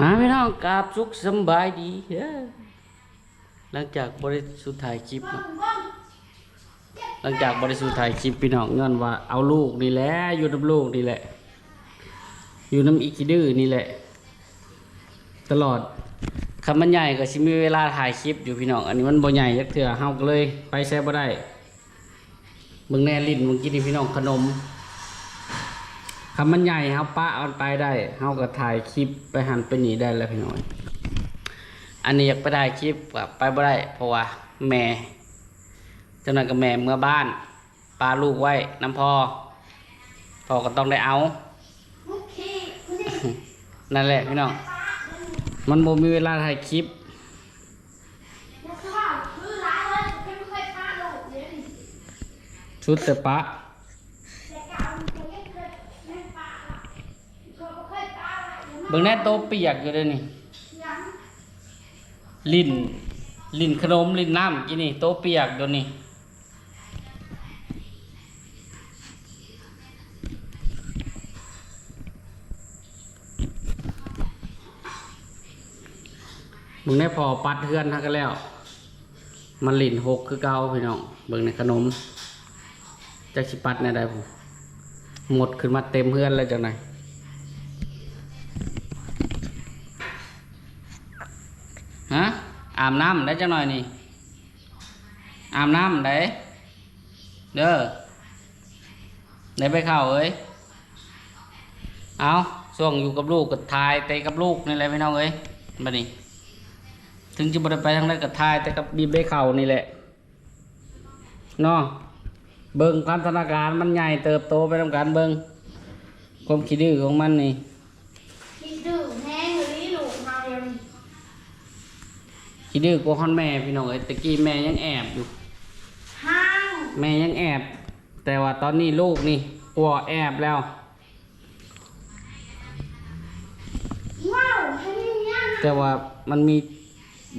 มาพี่น้องกราบสุขสบายดีหลังจากบริสุทธิ์ถ่ายคลิป หลังจากบริสุทธิ์ถ่ายคลิปพี่น้องเงินว่าเอาลูกนี่แหละอยู่น้ำลูกนี่แหละ อยู่น้ำอีกิดื้อนี่แหละ ตลอดคำมันใหญ่ก็สิมีเวลาถ่ายคลิปอยู่พี่น้องอันนี้มันบ่ใหญ่ยักเถื่อเฮาก็เลย ไปแซ่บ่ได้เบิ่งแน่ลิ้นมื่อกี้นี่พี่น้องขนม คำมันใหญ่เฮาปะเอาไปได้เฮาก็ถ่ายคลิปไปหันไปหนีได้แล้วพี่น้อยอันนี้อยากไปถ่ายคลิปก็ไปบ่ได้เพราะว่าแม่เจ้าหน้ากับแม่เมื่อบ้านปลาลูกไว้น้ำพอพอก็ต้องได้เอานั่นแหละพี่น้องมันบ่มีเวลาถ่ายคลิปชุดแต่ปะ เบิ่งแน่โตเปียกอยู่เด้อนี่ลิ้นลิ้นขนมลิ้นน้ำกินนี่โตเปียกเดี๋ยวนี้มึงได้พอปัดเฮือนทักกันแล้ว มันลิ้นหกคือเก่าพี่น้องเบิ่งในขนมจักสิปัดแน่ได้ผมหมดขึ้นมาเต็มเฮือนแล้วจังไหน อาบน้ำได้จังหน่อยนี่ อาบน้ำได้เด้อได้ไปเข้าเอ้ยเอาช่วงอยู่กับลูกกับทายเตะกับลูกนี่แหละพี่น้องเอ้ยบัดนี้ถึงจะบ่ได้ไปทางใดกับทายแต่กับบีบได้เข่านี่แหละเนาะเบิ่งพัฒนาการมันใหญ่เติบโตไปทำการเบิ่งความคิดดื้อของมันนี่คิดดื้อแห้งหรือลูกเฮาเดียวนี้ คิดดื้อกว่าฮอนแม่พี่น้องเอ้ยตะกี้แม่ยังแอบอยู่ ห้างแม่ยังแอบ แต่ว่าตอนนี้ลูกนี่กลัวแอบแล้ว ว้าวให้ยังแต่ว่ามันมี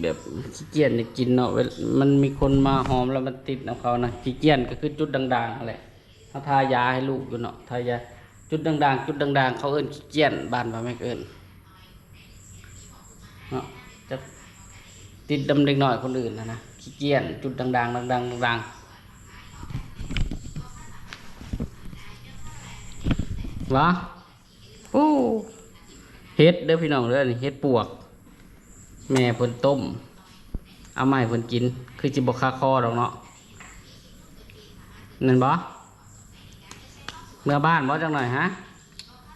แบบขี้เกียจเนี่ยกินเนาะเวลมันมีคนมาหอมแล้วมันติดเอาเขานะขี้เกียจก็คือจุดด่างๆนั่นแหละเขาทายาให้ลูกอยู่เนาะทายาจุดด่างๆจุดด่างๆ เขาเอิ้นขี้เกียจบ้านว่าไม่เอิ้นเนาะจะ ติดดำเด็กน้อยคนอื่นนะนะขี้เกียจจุดด่างๆด่างๆด่างๆวะโอ้เฮ็ดเด้อพี่น้องเด้อนี่เฮ็ดปวก แม่เพิ่นต้ม เอามาให้เพิ่นกิน คือจิบคาคอดอกเนาะนั่นบ่เมื่อบ้านบ่จังหน่อยฮะ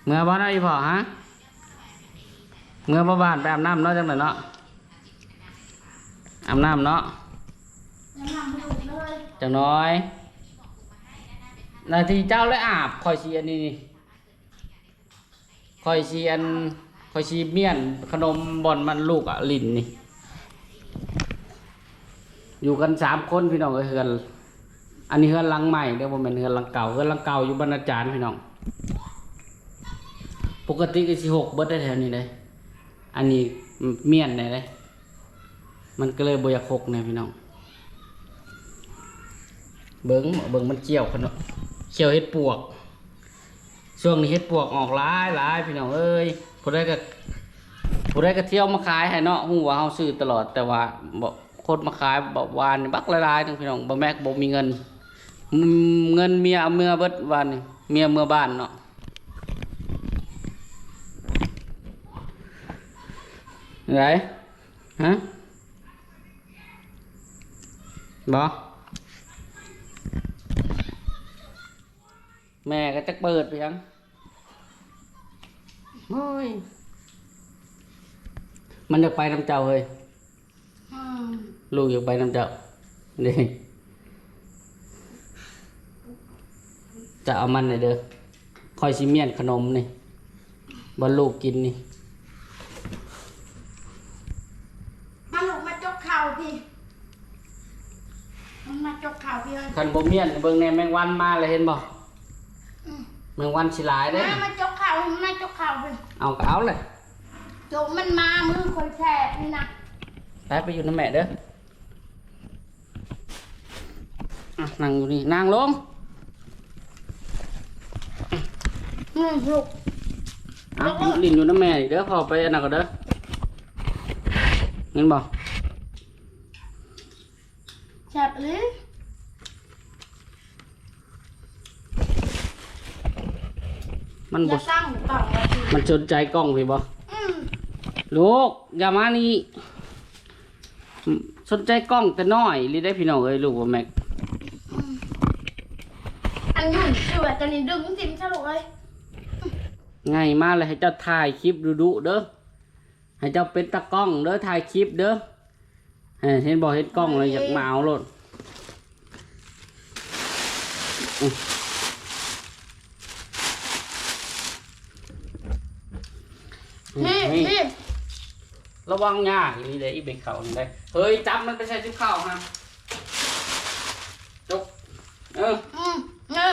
เมื่อบ่ได้อีพ่อฮะ เมื่อบ่บ้านไปอาบน้ำเนาะจังหน่อยเนาะ อาบน้ำเนาะยังทำลูกเลยจังน้อย นาทีเจ้าเลยอาบคอยชีอันนี่คอยชีอันคอยชีเมียน ขนมบอนมันลูกอะลินนี่ อยู่กันสามคนพี่น้องเฮือน อันนี้เฮือนลังใหม่เดี๋ยวผมเป็นเฮือนลังเก่าเฮือนลังเก่าอยู่บรรณาจารย์พี่น้อง ปกติก็สิหกเบิดได้แถวนี้เลย อันนี้เมียนได้เลย มันก็เลยบอยากหกเนี่ยพี่น้อง เบิ้งเบิ้งมันเกี่ยวขนมเกี่ยวเห็ดปวก ช่วงนี้เห็ดปวกออกหลายหลายพี่น้องเอ้ยผู้ใดก็ผู้ใดก็เที่ยวมาขายให้เนาะหูว่าเฮาซื้อตลอดแต่ว่าบ่คนมาขายบอกวานบักหลายๆทั้งพี่น้องบ่แม่กบ่มีเงิน เงินเมียเอาเมื่อเบิดวานนี่เมียเมื่อบ้านเนาะไหนฮะ บ่แม่ก็จะเปิดไปยังโอ้ยมันอยากไปน้ำเจ้าเฮ้ยอืมลูกอยากไปน้ำเจ้านี่จะเอามันหน่อยเด้อคอยซิเมียนขนมนี่บอลลูกกินนี่ มาลูกมาจกเข่าพี่มันมาจกเข่าพี่เอ้ย คัน บ่เมียนเบิ่งแน่แมงวันมาเลยเห็นบ่แมงวันสิหลายเด้อมามาจกเข่ามันมาจกเข่าพี่เอาก็เอาเลยจกมันมามือคนแฉบนี่นะไปไปอยู่น้ำแม่เด้ออะนั่งอยู่นี่นั่งลงอืมลูกอะลิ้นอยู่น้ำแม่นี่เด้อพอไปอันนั้นก็เด้อเงินบ่แซ่บเลย มันอบ่ย่าตั้งกล่องไว้ทีมันสนใจกล้องพี่บ่อืมลูกอย่ามานี่อืมสนใจกล้องแต่น้อยหรือได้พี่น้องเอ้ยลูกบ่แม็กอันยุ่นคือแบบตอนนี้ดึงจิ้มสรุปเลยไงมาเลยให้เจ้าถ่ายคลิปดูดุๆเด้อให้เจ้าเป็นตากล้องเด้อถ่ายคลิปเด้อเฮ้ยเห็นบ่เห็นกล้องเลยอยากมาเอาโลด นี่นี่นี่ระวังยากอีนี่เด้อีเบกเขานี่ได้เฮ้ยจับมันไปใส่ชุดข้าวฮะจกเอออืมเนี่ย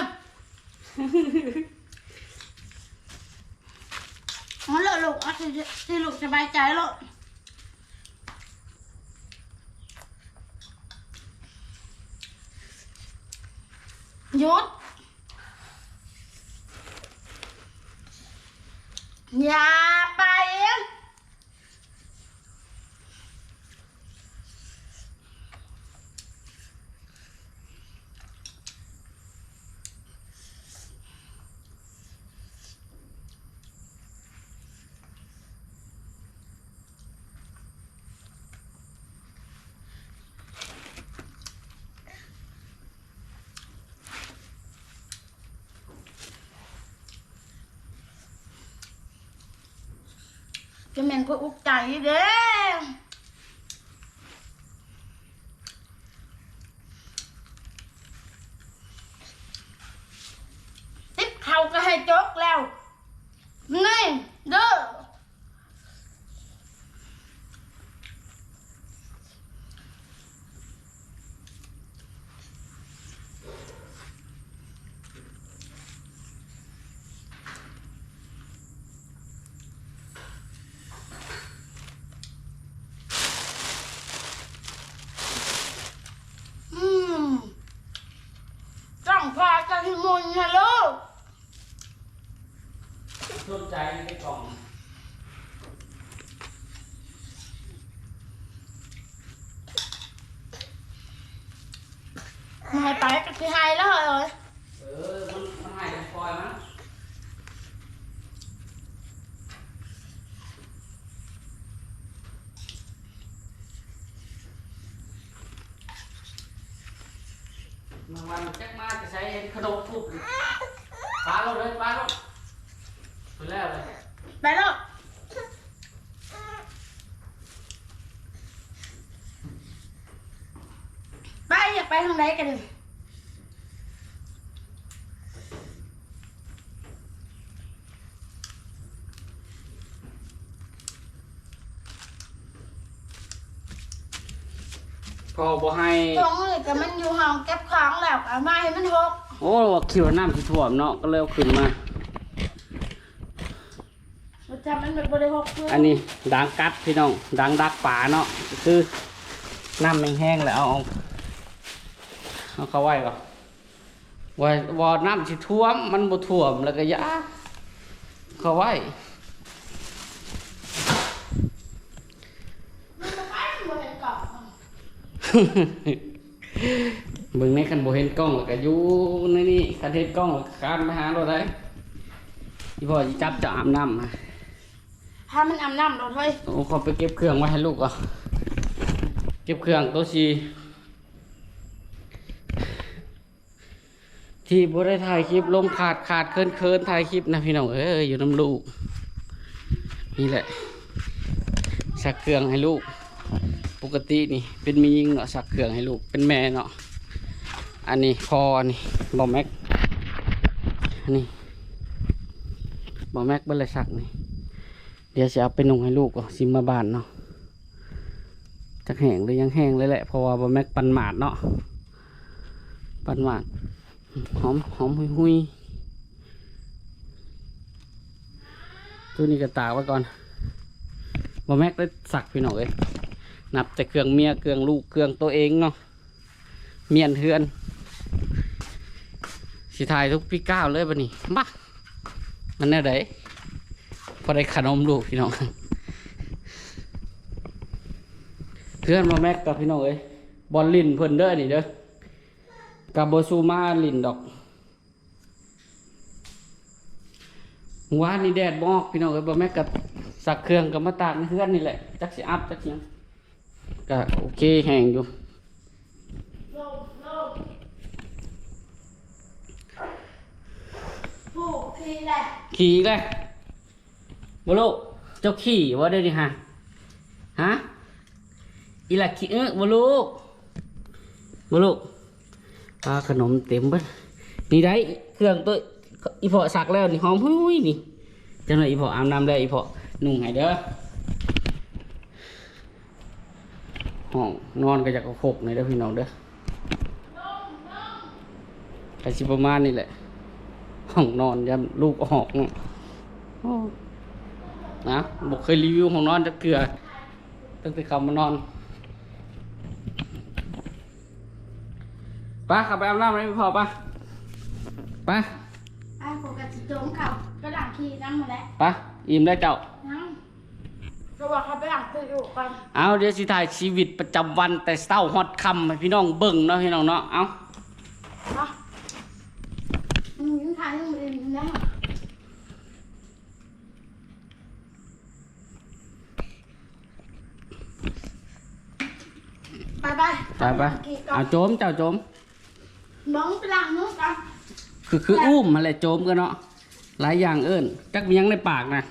เอาเลยลูกเอาที่ที่ลูกสบายใจลูกหยุด อย่าไป จะแม็นก็อุกใจเด้ติบเขาก็ให้จกแล้ว นี่เด้อ อืมจ้อง พากันมุนฮะลูกสนใจในกล่อง ไม่ให้ไปกับพี่ไฮแล้วเหรอ เออ มันมันหายกันปล่อยมั้งบางวันจักมาจะใช้ ขนมทุบปลาลงเลยปลาลงไปแล้วเลยไปลูกไปอยากไปทางไหนกันดิพอบ่ให้ตรงนี้ก็มันอยู่ห้องเก็บของแล้วเอามาให้มันหก โอ้ว่าคิดว่าน้ำที่ท่วมเนาะก็เลยเอาขึ้นมามันจำมันเป็นบริหกเพื่ออันนี้ดังกัดพี่น้องดังดักป่าเนาะคือน้ำมันแห้งแล้วเอาเอาเอาเข้าไว้ก่อนว่าว่าน้ำสิท่วมมันบ่ท่วมแล้วก็อยาเข้าไว้ มันไปบริกรอบเบิ่งในคันบ่เห็นกล้องแล้วก็อยู่ในนี่คันเห็นกล้องแล้วก็คานไปหาเราได้ที่พ่อสิจับจะอาบน้ำมาพามันอาบน้ำเราเฮ้ยโอ้ขอไปเก็บเครื่องไว้ให้ลูกอะเก็บเครื่องตัวชีที่บ่ได้ถ่ายคลิปลงขาดขาดเคินเคินถ่ายคลิปนะพี่น้องเอ้ยอยู่น้ำลูก นี่แหละ สักเครื่องให้ลูก ปกตินี่เป็นมียิงเนาะสักเครื่องให้ลูกเป็นแม่เนาะ อันนี้พออันนี้บอแม็กอันนี้บอแม็กเบิ้ลเลยสักนี่เดี๋ยวจะเอาไปนุ่งให้ลูกก่อนซิมมาบานเนาะจะแห้งหรือยังแห้งเลยแหละเพราะว่าบะแม็กปันหมาดเนาะปันหมาดหอมหอมหุยหุยตัวนี้ก็ตากไว้ก่อนบะแม็กได้สักพี่น้องเอ้ยนับแต่เครื่องเมียเครื่องลูกเครื่องตัวเองเนาะเมียนเทือน สิทายทุกปีก้าวเลยบะนี่บ้ามันแน่ไดพอได้ขนมลูกพี่น้องเพื่อนมาแม็กกับพี่น้องเอ้ยบอลลินเพิ่นเด้อนี่เด้อกับโบซูมาลินดอกวานนี่แดดบออกพี่น้องเอ้ยบ่แม็กกับสักเครื่องกับมาตากในเพื่อนนี่แหละจักสิอัพจักสิหยังก็โอเคแห้งอยู่ ลงลง ขี่แหละขี่อีกเลยบ่ลูกเจ้าขี่ว่าได้ดิฮะฮะอีหลักขี่เอ้อบ่ลูกบ่ลูกปลาขนมเต็มเบิดนี่ได้เครื่องตัวอีพอสักแล้วนี่หอมหุ้ยนี่จังได๋อีพออาบน้ำได้อีพอนุ่งให้เด้อห้องนอนก็อยากกระพกในเด้อพี่น้องเด้อก็สิประมาณนี้แหละ ห้องนอนยามลูกออกเนาะโอ้นะบอกเคยรีวิวห้องนอนจะเกลือตั้งแต่เขามานอนไป้าขับไปอาบน้ำเลยพอไป้าป้าไอ้ปกติโจมเขาก็หลังขี่นั่งมาแล้วป้าอิ่มได้เจ้านั่งก็บอกเขาไปหลังคืออยู่กันเอาเดี๋ยวสิถ่ายชีวิตประจำวันแต่เศร้าฮอดคำให้พี่น้องเบิ่งเนาะพี่น้องเนาะเอาเนาะมึง ยังทายยังไม่ได้นะไปไปไปไปเอาโจมเจ้าโจม น้องไปหลังน้องกันคือคืออุ้มมาเลยโจมกันเนาะหลายอย่างเอิ้นจักมีหยังในปากนะ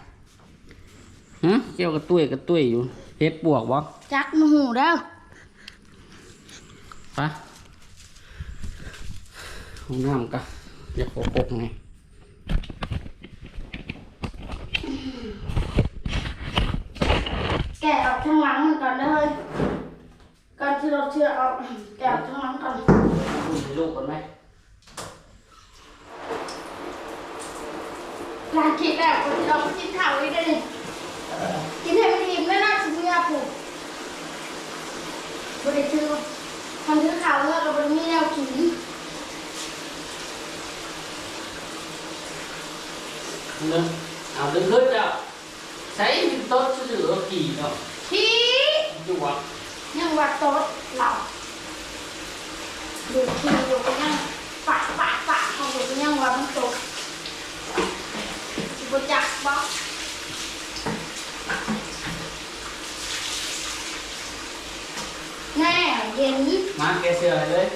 ฮะเกี่ยวกับตุ้ยกับตุ้ยอยู่เฮ็ดปวกบ่จักมาหูเด้อไปห้องน้ำก็ อยากโกกไงแกะออกข้างหลังมันก่อนเลยก่อนที่เราเชื่อเอาแกะออกข้างหลังก่อนอุ้มให้ลูกก่อนไหมหลังคิดแล้วคนที่เราไปกินข้าวอีกได้ดิกินให้มันอิ่มแล้วน่าสิเมียผูกบริถือทำถือข้าวเมื่อกับบริมีแนวกิน เดินเอาเดินขึ้นเจ้าใช้โต๊ะสื่อๆกี่เนาะที่อยู่วะยังว่าโต๊ดเราดูคิวอยู่ก็ยังปะปะปะเขาอยู่ก็ยังว่ามันโต๊ดบจักบอกแน่เย็น มาแกเสือให้เลย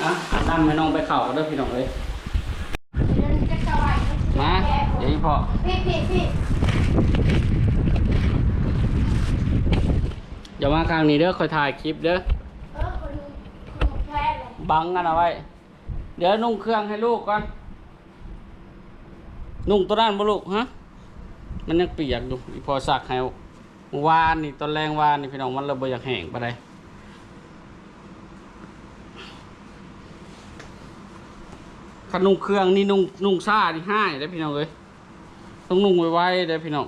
อะอาบ น้ำให้น้องไปเข่ากันเด้อพี่น้องเลยเดินจะสบายมาเดี๋ยวอีพ่อพี่พี่พี่อย่ามาข้างนี้เด้อคอยถ่ายคลิปเด้อเออคนคนแพ้เลยบังกันเอาไว้ เดี๋ยวนุ่งเครื่องให้ลูกก่อน นุ่งตัวด้านบ่ลูกฮะ มันยังเปียกอยู่อีพอสักให้วานนี่ตอนแรงวานนี่พี่น้องมันระเบิดอยากแห้งปะได คันนุ่งเครื่องนี่นุ่งนุ่งซ่านี่ห้ายได้พี่น้องเอ้ยต้องนุ่งไว้ๆได้พี่น้อง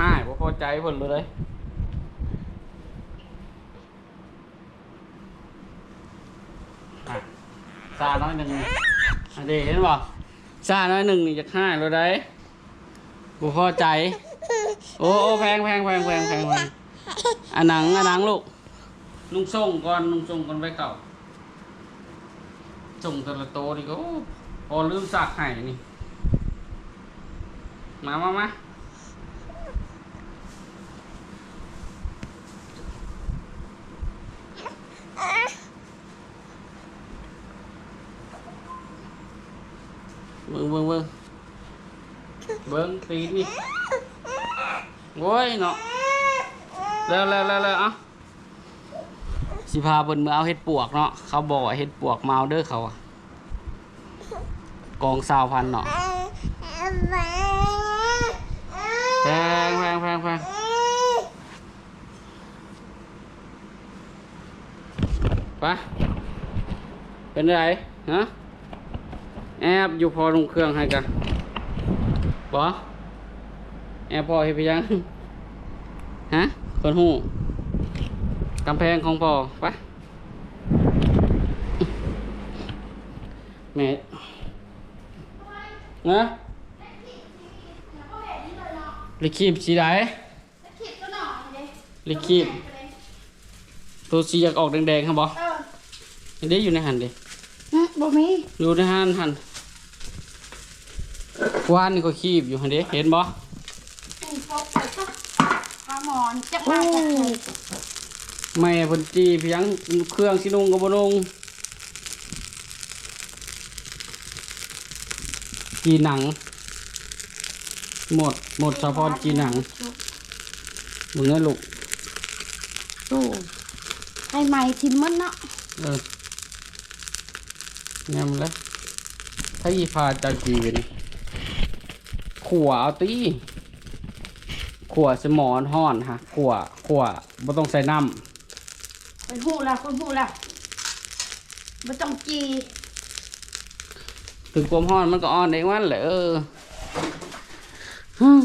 ห้ายพอใจเพิ่นเลยเด้ยซาน้อยหนึ่งอันนี้เห็นบ่ซาน้อยหนึ่งนี่จะห้ายเลยได้บ่พอใจ โอ้โอ้แพงแพงแพงแพงแพงแพงอันหนังอันหนังลูกนุ่งส่งก่อนนุ่งส่งก่อนไว้เก่า ส่งแต่ละโตนี่ก็โอ้พอลืมสักให้นี่ มามามาเบิ่งเบิ่งเบิ่งเบิ่งตีนนี่โว้ยเนาะแล้วแล้วแล้วแล้วเอะ สิพาเบิ่นมือเอาเห็ดปวกเนาะเขาบอกว่าเห็ดปวกมาเอาเด้อเขาอะกองสาวพันเนาะแพงแพงแพงแพงไปเป็นไรฮะแอบอยู่พอลงเครื่องให้กันบอแอบพอเห็นไปยังฮะคนหูำแพงของพอไปแม่นะลิคีบสีใดแล้วขีดก็หน่อยเลยลิคีบตัวสีอยากออกแดงๆครับบอเออเด้อยู่ในหันเด้อืมบ่มีอยู่ในหันหันวานนี่ก็คีบอยู่หันเด้เห็นบ่อืมพกไปซะหาหมอนจักมาจักเลย แม่เพิ่นจีเพียงเครื่องสินุงก็บ่นุงจีหนัง หมดหมดเฉพาะจีหนังมึงเอ้ยลูกโอ้ให้ใหม่ทิมมันเนาะเออแนมเลยถ้าอีพาจากจีนขัวเอาตีขัวสมอนห่อนฮะขัวขัวบ่ต้องใส่น้ เป็นหูแล้วเป็นหูแล้วบ่ต้องจีำถึงความห่อนมันก็อ่อนเองวันแหละเออฮึ่ม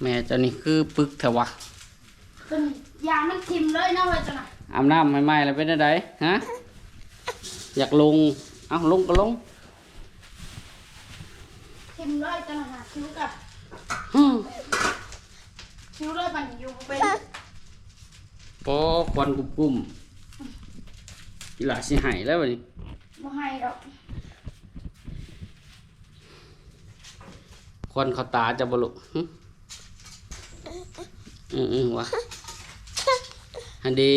แม่เจ้านี่คือปึกแถววะเป็นยามันทิมเลยเนาะเว้ยจังน่ะอาบน้ำใหม่ๆแล้วเป็นไดฮะ อยากลง เอาลงก็ลงทิมเลยจังน่ะหาคิ้วกับฮึ่มคิ้วเลยมันอยู่เป็น โอ้ควันกุบกุ้มอีหลาสิหายแล้วบัดนี้บ่ให้ดอกควันเขาตาจะบลุหึอืมอืมวะฮันดี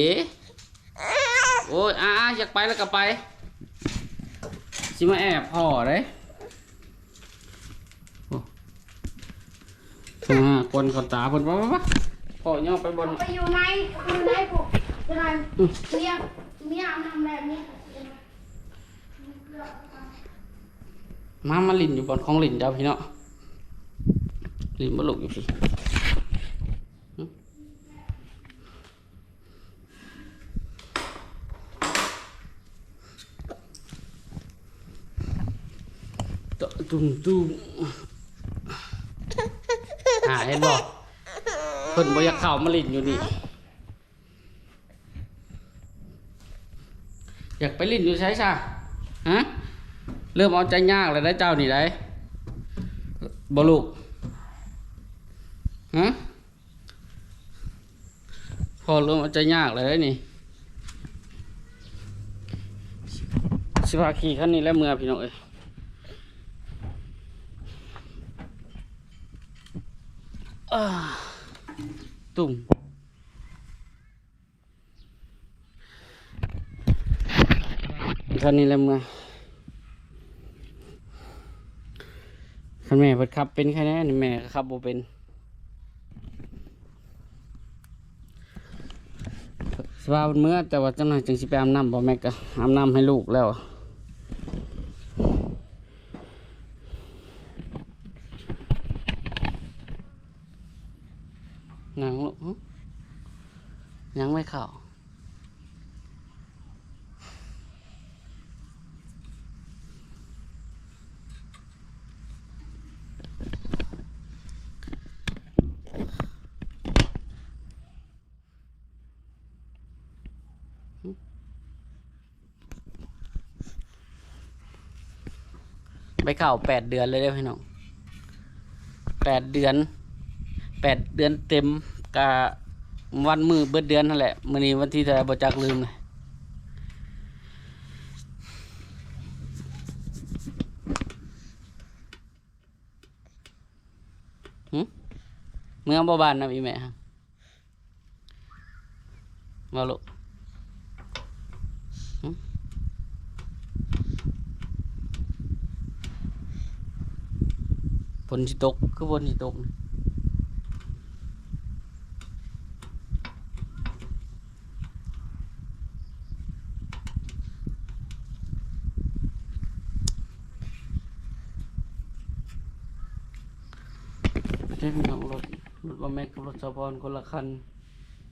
โอ้ยอ่าๆอยากไปแล้วก็ไปสิมาแอบพ่อเลยโอ้อ่าควันเขาตาเพิ่นปะปะปะ พ่อย่อไปบน ไปอยู่ในอยู่ในพวกจังไดเมียเมียเอาทำแบบนี้มามาลินอยู่บนของลินเจ้าพี่เนาะลินบลุกอยู่พี่หึตะตุ้มตุ้มหาเห็นบ่ เพิ่นบ่อยากเข้ามาลินอยู่นี่ อยากไปลินอยู่ใช่ซะฮะเริ่มเอาใจยากเลยได้เจ้านี่ได้บลูกฮะพอเริ่มเอาใจยากเลยได้นี่สิพาขี่คันนี้แล้วเมื่อพี่น้องเอ้ยอ่า ตุ่มคันนี้แล้วมื่อคันแม่เปิดขับเป็นแค่นี้นแม่ขับบ่เป็นสภาพเมื่อแต่ว่าจังหน่อยจึงสิไปอาบน้ำบ่แม่ก็อาบน้ำให้ลูกแล้วนังลูกหึยังไม่เข้า ไปเข้าแปดเดือนเลยเด้อพี่น้องแปดเดือนแปดเดือนเต็มกะวันมือเบิดเดือนนั่นแหละมื้อนี้วันที่เท่าบ่จักลืมเลยเมื่อบ่บานนะอีแม่ฮะมาลูก นสิตกคือฝนสิตกนี่ใช่พี่น้องรถรถบะแม็กกับรถสะพอนคนละคัน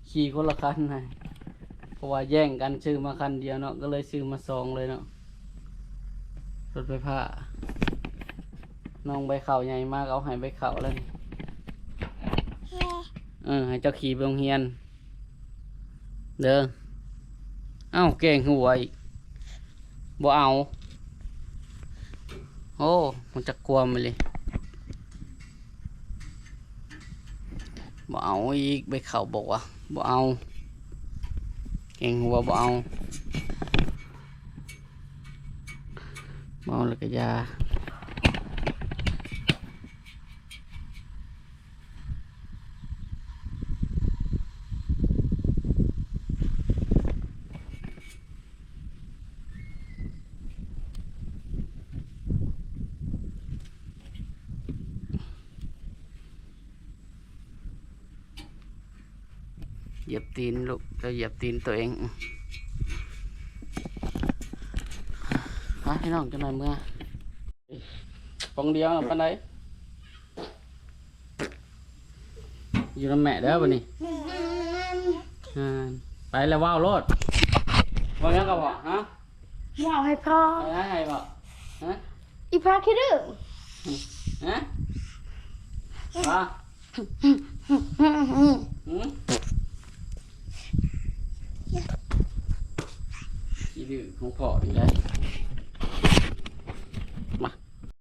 ขี่คนละคันนะเพราะว่าแย่งกันซื้อมาคันเดียวเนาะก็เลยซื้อมาสองเลยเนาะรถไฟฟ้า น้องใบเข่าใหญ่มากเอาให้ใบเข่าแล้วนี่เออให้เจ้าขี่ไปโรงเรียน เด้อเอ้าเก่งหัวอีกบ่เอาโอ้มันจะกลัวมันเลยเอาอีกไปเขาบอกว่าบ่เอาเก่งหัวบ่เอาบ่เอาแล้วก็อยา เหยียบตีนลูกจะเหยียบตีนตัวเองฮะให้น้องจะหน่อยเมื่อปองเดียวนะปันไดอยู่น้ำแม่เด้อบันนี้อ่าไปแล้วว้าวโลดว่างั้นก็บอกฮะว้าวให้พ่อไปให้ให้บอกฮะอีพาคิดดื้อฮะว่าหืมอี ดื้อของพ่ออีกแล้